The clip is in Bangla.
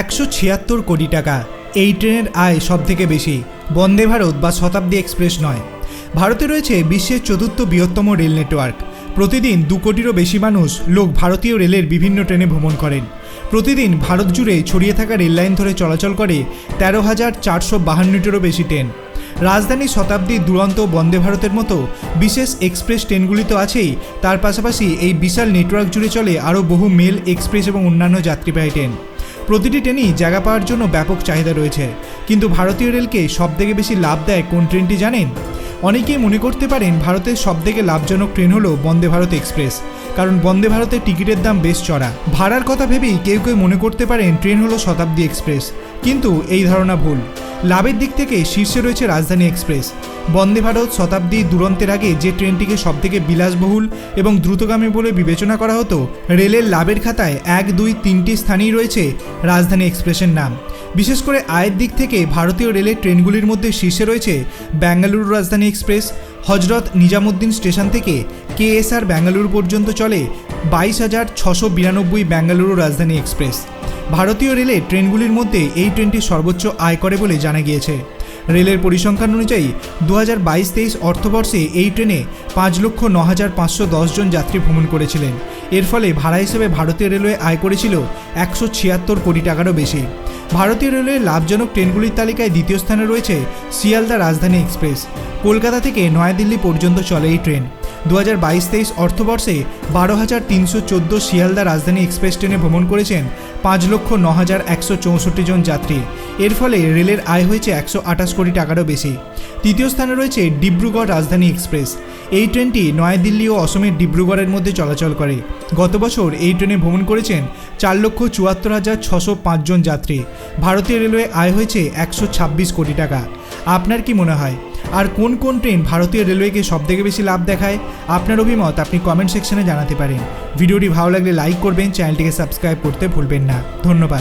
একশো ছিয়াত্তর কোটি টাকা। এই ট্রেনের আয় সব থেকে বেশি। বন্দে ভারত বা শতাব্দী এক্সপ্রেস নয়। ভারতে রয়েছে বিশ্বের চতুর্থ বৃহত্তম রেল নেটওয়ার্ক। প্রতিদিন দু কোটিরও বেশি মানুষ লোক ভারতীয় রেলের বিভিন্ন ট্রেনে ভ্রমণ করেন। প্রতিদিন ভারত জুড়ে ছড়িয়ে থাকা রেল লাইন ধরে চলাচল করে তেরো হাজার চারশো বাহান্নটিরও বেশি ট্রেন। রাজধানী শতাব্দী দুরন্ত বন্দে ভারতের মতো বিশেষ এক্সপ্রেস ট্রেনগুলি তো আছেই। তার পাশাপাশি এই বিশাল নেটওয়ার্ক জুড়ে চলে আরও বহু মেল, এক্সপ্রেস এবং অন্যান্য যাত্রীবাহী ট্রেন। প্রতিটি ট্রেনেই জায়গা পাওয়ার জন্য ব্যাপক চাহিদা রয়েছে। কিন্তু ভারতীয় রেলকে সবথেকে বেশি লাভ দেয় কোন ট্রেনটি জানেন? অনেকেই মনে করতে পারেন ভারতের সবথেকে লাভজনক ট্রেন হলো বন্দে ভারত এক্সপ্রেস, কারণ বন্দে ভারতের টিকিটের দাম বেশ চড়া। ভাড়ার কথা ভেবেই কেউ কেউ মনে করতে পারেন ট্রেন হলো শতাব্দী এক্সপ্রেস, কিন্তু এই ধারণা ভুল। লাভের দিক থেকে শীর্ষে রয়েছে রাজধানী এক্সপ্রেস। বন্দে ভারত শতাব্দী দুরন্তের আগে যে ট্রেনটিকে সবথেকে বিলাসবহুল এবং দ্রুতগামী বলে বিবেচনা করা হতো, রেলের লাভের খাতায় এক, দুই, তিনটি স্থানেই রয়েছে রাজধানী এক্সপ্রেসের নাম। বিশেষ করে আয়ের দিক থেকে ভারতীয় রেলের ট্রেনগুলির মধ্যে শীর্ষে রয়েছে বেঙ্গালুরু রাজধানী এক্সপ্রেস, হজরত নিজামুদ্দিন স্টেশন থেকে কেএসআর বেঙ্গালুরু পর্যন্ত চলে বাইশ হাজার ছশো বিরানব্বই বেঙ্গালুরু রাজধানী এক্সপ্রেস। ভারতীয় রেলের ট্রেনগুলির মধ্যে এই ট্রেনটি সর্বোচ্চ আয় করে বলে জানা গিয়েছে। রেলের পরিসংখ্যান অনুযায়ী দু হাজার বাইশ তেইশ অর্থবর্ষে এই ট্রেনে পাঁচ লক্ষ ন হাজার পাঁচশো জন যাত্রী ভ্রমণ করেছিলেন। এর ফলে ভাড়া হিসেবে ভারতীয় রেলওয়ে আয় করেছিল একশো ছিয়াত্তর কোটি টাকারও বেশি। ভারতীয় রেলওয়ের লাভজনক ট্রেনগুলির তালিকায় দ্বিতীয় স্থানে রয়েছে শিয়ালদা রাজধানী এক্সপ্রেস। কলকাতা থেকে নয়াদিল্লি পর্যন্ত চলে এই ট্রেন। দু হাজার বাইশ তেইশ অর্থবর্ষে বারো হাজার তিনশো চোদ্দ শিয়ালদা রাজধানী এক্সপ্রেস ট্রেনে ভ্রমণ করেছেন পাঁচ লক্ষ ন হাজার একশো চৌষট্টি জন যাত্রী। এর ফলে রেলের আয় হয়েছে একশো আঠাশ কোটি টাকারও বেশি। তৃতীয় স্থানে রয়েছে ডিব্রুগড় রাজধানী এক্সপ্রেস। এই ট্রেনটি নয়াদিল্লি ও অসমের ডিব্রুগড়ের মধ্যে চলাচল করে। গত বছর এই ট্রেনে ভ্রমণ করেছেন চার লক্ষ চুয়াত্তর হাজার ছশো পাঁচজন যাত্রী। ভারতীয় রেলওয়ে আয় হয়েছে একশো ছাব্বিশ কোটি টাকা। আপনার কি মনে হয়? আর কোন কোন ট্রেন ভারতীয় রেলওয়েকে সব থেকে বেশি লাভ দেখায় আপনার অভিমত আপনি কমেন্ট সেকশনে জানাতে পারেন। ভিডিওটি ভালো লাগলে লাইক করবেন চ্যানেলটিকে সাবস্ক্রাইব করতে ভুলবেন না। ধন্যবাদ।